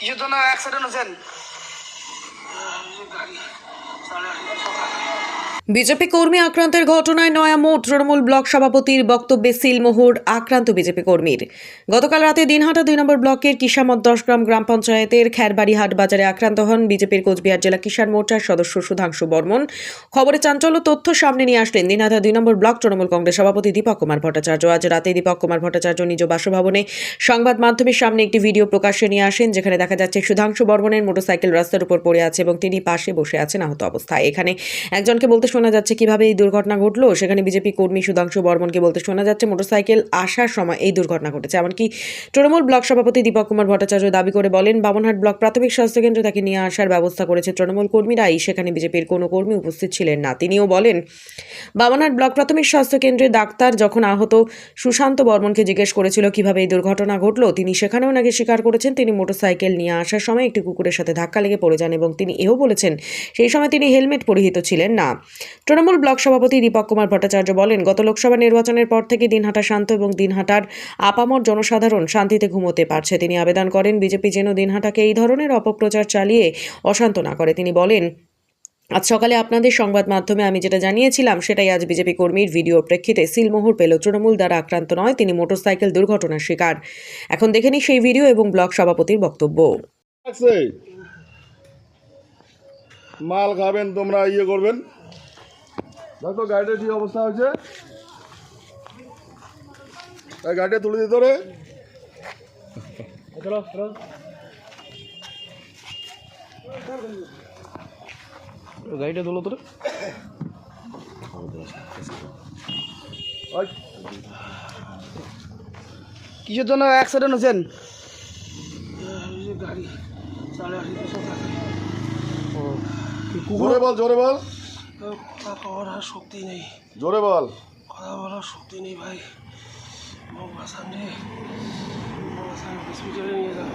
কিসের জন্য অ্যাক্সিডেন্ট হয়েছেন? বিজেপি কর্মী আক্রান্তের ঘটনায় নয়া মোট তৃণমূল ব্লক সভাপতির বক্তব্যে সিলমোহর আক্রান্ত বিজেপি কর্মীর। গতকাল রাতে দিনহাটা দুই নম্বর ব্লকের কিসামত দশগ্রাম গ্রাম পঞ্চায়েতের খ্যারবাড়িহাট বাজারে আক্রান্ত হন বিজেপির কোচবিহার জেলা কিষাণ মোর্চার সদস্য সুধাংশু বর্মন। খবরে চাঞ্চল্য তথ্য সামনে নিয়ে আসলেন দিনহাটা দুই নম্বর ব্লক তৃণমূল কংগ্রেস সভাপতি দীপক কুমার ভট্টাচার্য। আজ রাতে দীপক কুমার ভট্টাচার্য নিজ বাসভবনে সংবাদ মাধ্যমের সামনে একটি ভিডিও প্রকাশ্যে নিয়ে আসেন, যেখানে দেখা যাচ্ছে সুধাংশু বর্মনের মোটরসাইকেল রাস্তার উপর পড়ে আছে এবং তিনি পাশে বসে আছেন আহত অবস্থায়। এখানে একজনকে বলতে শোনা যাচ্ছে কীভাবে এই দুর্ঘটনা ঘটলো। সেখানে বিজেপি কর্মী সুধাংশু বর্মনকে বলতে শোনা যাচ্ছে, মোটরসাইকেল আসার সময় এই দুর্ঘটনা ঘটেছে। এমনকি তৃণমূল ব্লক সভাপতি দীপক কুমার ভট্টাচার্য দাবি করে বলেন, বামনহাট ব্লক প্রাথমিক স্বাস্থ্যকেন্দ্রে তাকে নিয়ে আসার ব্যবস্থা করেছে তৃণমূল কর্মীরাই। সেখানে বিজেপির কোনো কর্মী উপস্থিত ছিলেন না। তিনিও বলেন, বামনহাট ব্লক প্রাথমিক স্বাস্থ্যকেন্দ্রে ডাক্তার যখন আহত সুশান্ত বর্মনকে জিজ্ঞেস করেছিল কীভাবে এই দুর্ঘটনা ঘটলো, তিনি সেখানেও নাকি স্বীকার করেছেন, তিনি মোটরসাইকেল নিয়ে আসার সময় একটি কুকুরের সাথে ধাক্কা লেগে পড়ে যান এবং তিনি এও বলেছেন, সেই সময় তিনি হেলমেট পরিহিত ছিলেন না। তৃণমূল ব্লক সভাপতি দীপক কুমার ভট্টাচার্য বলেন, গত লোকসভা নির্বাচনের পর থেকে দিনহাটা শান্ত এবং দিনহাটার আপামর জনসাধারণ শান্তিতে ঘুমোতে পারছে। তিনি আবেদন করেন, বিজেপি যেন দিনহাটাকে এই ধরনের অপপ্রচার চালিয়ে অশান্ত না করে। তিনি বলেন, আজ সকালে আপনাদের সংবাদ মাধ্যমে আমি যেটা জানিয়েছিলাম, সেটাই আজ বিজেপি কর্মীর ভিডিওর প্রেক্ষিতে সিলমোহর পেল। তৃণমূল দ্বারা আক্রান্ত নয়, তিনি মোটরসাইকেল দুর্ঘটনার শিকার। এখন দেখেনি সেই ভিডিও এবং ব্লক সভাপতির বক্তব্য। মাল খাবেন, তোমরা ইয়ে করবেন। দেখো গাড়িটার কি অবস্থা হয়েছে? এই গাড়িটা তুলে দিত রে গাড়িটা তোলো তোরে। কিসের জন্য অ্যাক্সিডেন্ট হয়েছেন? জোরে বল জোরে বল। কথা বলার শক্তি নেই। জোরে বল। কথা বলার শক্তি নেই ভাই। হসপিটালে নিয়ে যাও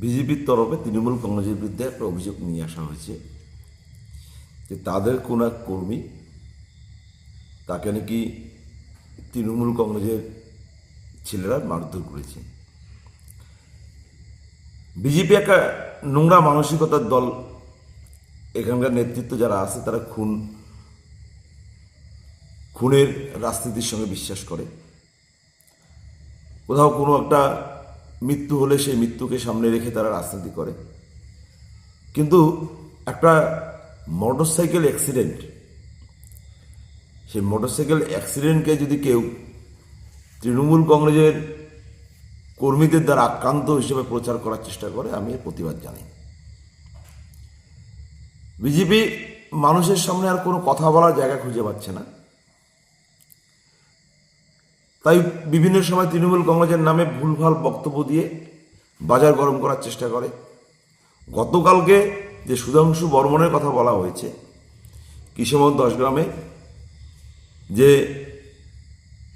বিজেপির তরফে তৃণমূল কংগ্রেসের বিরুদ্ধে একটা অভিযোগ নিয়ে আসা হয়েছে যে তাদের কোন এক কর্মী তাকে নাকি তৃণমূল কংগ্রেসের ছেলেরা মারধর করেছে। বিজেপি একটা নোংরা মানসিকতার দল। এখানকার নেতৃত্ব যারা আছে, তারা খুন, খুনের রাজনীতির সঙ্গে বিশ্বাস করে। কোথাও কোনো একটা মৃত্যু হলে সেই মৃত্যুকে সামনে রেখে তারা রাজনীতি করে। কিন্তু একটা মোটরসাইকেল অ্যাক্সিডেন্ট, সেই মোটরসাইকেল অ্যাক্সিডেন্টকে যদি কেউ তৃণমূল কংগ্রেসের কর্মীদের দ্বারা আক্রান্ত হিসেবে প্রচার করার চেষ্টা করে, আমি প্রতিবাদ জানাই। বিজেপি মানুষের সামনে আর কোনো কথা বলার জায়গা খুঁজে পাচ্ছে না। তাই বিভিন্ন সময় তৃণমূল কংগ্রেসের নামে ভুলভাল বক্তব্য দিয়ে বাজার গরম করার চেষ্টা করে। গতকালকে যে সুধাংশু বর্মনের কথা বলা হয়েছে, কিশোর দশ গ্রামে, যে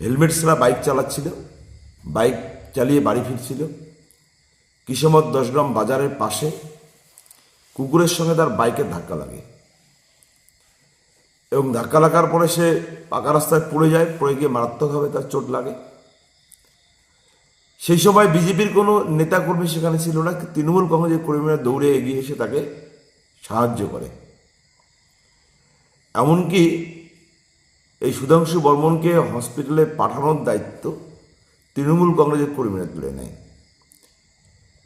হেলমেট ছাড়া বাইক চালাচ্ছিল, বাইক চালিয়ে বাড়ি ফিরছিল। কিশোর দশগ্রাম বাজারের পাশে কুকুরের সঙ্গে তার বাইকের ধাক্কা লাগে এবং ধাক্কা লাগার পরে সে পাকা রাস্তায় পড়ে যায়, পড়ে গিয়ে মারাত্মকভাবে তার চোট লাগে। সেই সময় বিজেপির কোনো নেতাকর্মী সেখানে ছিল না, তৃণমূল কংগ্রেসের কর্মীরা দৌড়ে এগিয়ে এসে তাকে সাহায্য করে। এমনকি এই সুধাংশু বর্মনকে হসপিটালে পাঠানোর দায়িত্ব তৃণমূল কংগ্রেসের কর্মীরা তুলে নেয়।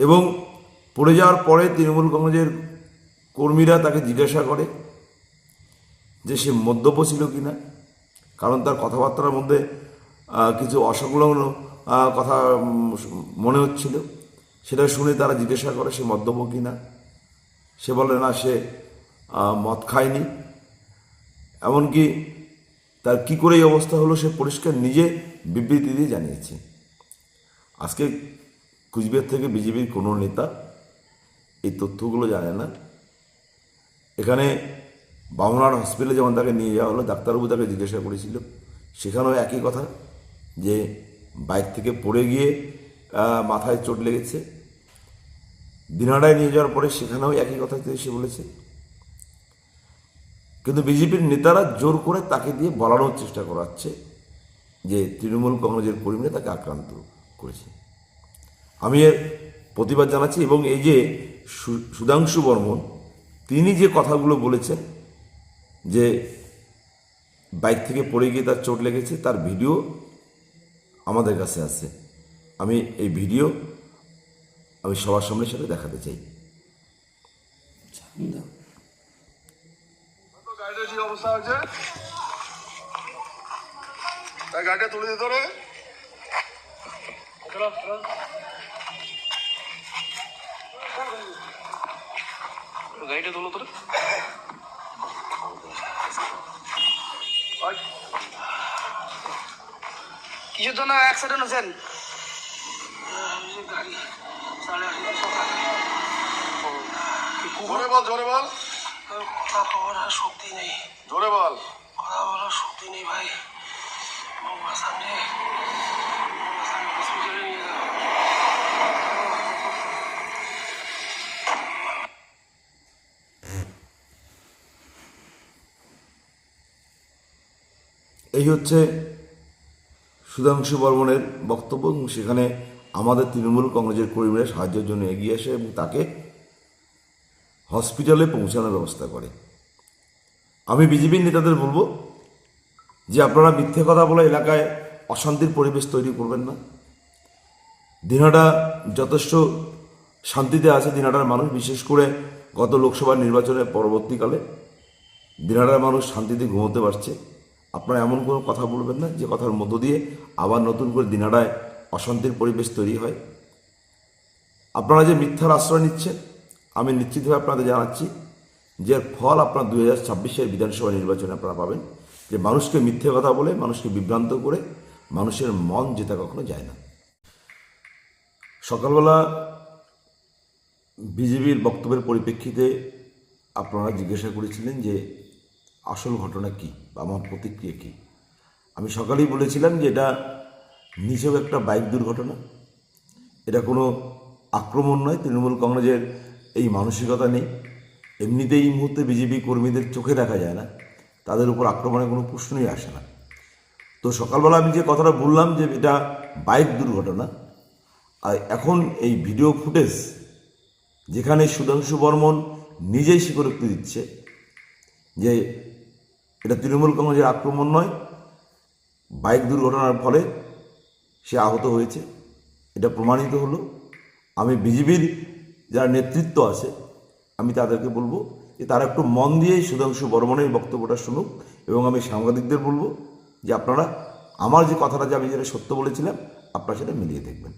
এবং পড়ে যাওয়ার পরে তৃণমূল কংগ্রেসের কর্মীরা তাকে জিজ্ঞাসা করে যে সে মদ্যপ ছিল কি না কারণ তার কথাবার্তার মধ্যে কিছু অসংলগ্ন কথা মনে হচ্ছিল। সেটা শুনে তারা জিজ্ঞাসা করে সে মদ্যপ কি না সে বলে, না, সে মদ খায়নি। এমনকি তার কি করে এই অবস্থা হলো সে পরিষ্কার নিজে বিবৃতি দিয়ে জানিয়েছে। আজকে কুচবিহার থেকে বিজেপির কোনো নেতা এই তথ্যগুলো জানে না। এখানে বামনার হসপিটালে যেমন তাকে নিয়ে যাওয়া হলো, ডাক্তারবাবু তাকে জিজ্ঞাসা করেছিল। সেখানেও একই কথা যে বাইক থেকে পড়ে গিয়ে মাথায় চোট লেগেছে। দিনহাটায় নিয়ে যাওয়ার পরে সেখানেও একই কথা সে বলেছে। কিন্তু বিজেপির নেতারা জোর করে তাকে দিয়ে বলানোর চেষ্টা করাচ্ছে যে তৃণমূল কংগ্রেসের কর্মীরা তাকে আক্রান্ত। করেছে। আমি এর প্রতিবাদ জানাচ্ছি এবং এই যে সুধাংশু বর্মন তিনি যে কথাগুলো বলেছেন যে বাইক থেকে পড়ে গিয়ে তার চোট লেগেছে তার ভিডিও আমাদের কাছে আছে। আমি এই ভিডিও আমি সবার সামনে সাথে দেখাতে চাই। অবস্থা হয়েছে? গাড়িটা তুলে দিতে রে গাড়িটা তোলো তোরে। কিসের জন্য অ্যাক্সিডেন্ট হয়েছেন? জোরে বল জোরে বল। কথা আর শক্তি নেই। জোরে বল। কথা বলার শক্তি নেই ভাই। এই হচ্ছে সুধাংশু বর্মনের বক্তব্য এবং সেখানে আমাদের তৃণমূল কংগ্রেসের কর্মীরা সাহায্যের জন্য এগিয়ে আসে এবং তাকে হসপিটালে পৌঁছানোর ব্যবস্থা করে। আমি বিজেপির নেতাদের বলব যে আপনারা মিথ্যে কথা বলে এলাকায় অশান্তির পরিবেশ তৈরি করবেন না। দিনহাটা যথেষ্ট শান্তিতে আছে দিনহাটার মানুষ, বিশেষ করে গত লোকসভা নির্বাচনের পরবর্তীকালে। দিনহাটার মানুষ শান্তিতে ঘুমোতে পারছে। আপনারা এমন কোনো কথা বলবেন না, যে কথার মধ্য দিয়ে আবার নতুন করে দিনহাটায় অশান্তির পরিবেশ তৈরি হয়। আপনারা যে মিথ্যার আশ্রয় নিচ্ছেন, আমি নিশ্চিতভাবে আপনাদের জানাচ্ছি যে ফল আপনার দু হাজার ছাব্বিশের বিধানসভা নির্বাচনে আপনারা পাবেন। যে মানুষকে মিথ্যে কথা বলে, মানুষকে বিভ্রান্ত করে, মানুষের মন জেতা কখনো যায় না। সকালবেলা বিজেপির বক্তব্যের পরিপ্রেক্ষিতে আপনারা জিজ্ঞাসা করেছিলেন যে, আসল ঘটনা কী বা আমার প্রতিক্রিয়া কী? আমি সকালেই বলেছিলাম যে, এটা নিছক একটা বাইক দুর্ঘটনা। এটা কোনো আক্রমণ নয়, তৃণমূল কংগ্রেসের এই মানসিকতা নেই। এমনিতেই এই মুহূর্তে বিজেপি কর্মীদের চোখে দেখা যায় না। তাদের উপর আক্রমণের কোনো প্রশ্নই আসে না। তো সকালবেলা আমি যে কথাটা বললাম যে এটা বাইক দুর্ঘটনা, আর এখন এই ভিডিও ফুটেজ যেখানে সুধাংশু বর্মন নিজেই স্বীকারোক্তি দিচ্ছে যে এটা তৃণমূল কংগ্রেসের আক্রমণ নয়, বাইক দুর্ঘটনার ফলে সে আহত হয়েছে। এটা প্রমাণিত হলো। আমি বিজেপির যারা নেতৃত্ব আছে, আমি তাদেরকে বলব যে তারা একটু মন দিয়ে সুধাংশু বর্মনের বক্তব্যটা শুনুক এবং আমি সাংবাদিকদের বলব যে আপনারা আমার যে কথাটা যে আমি যেটা সত্য বলেছিলাম, আপনারা সেটা মিলিয়ে দেখবেন।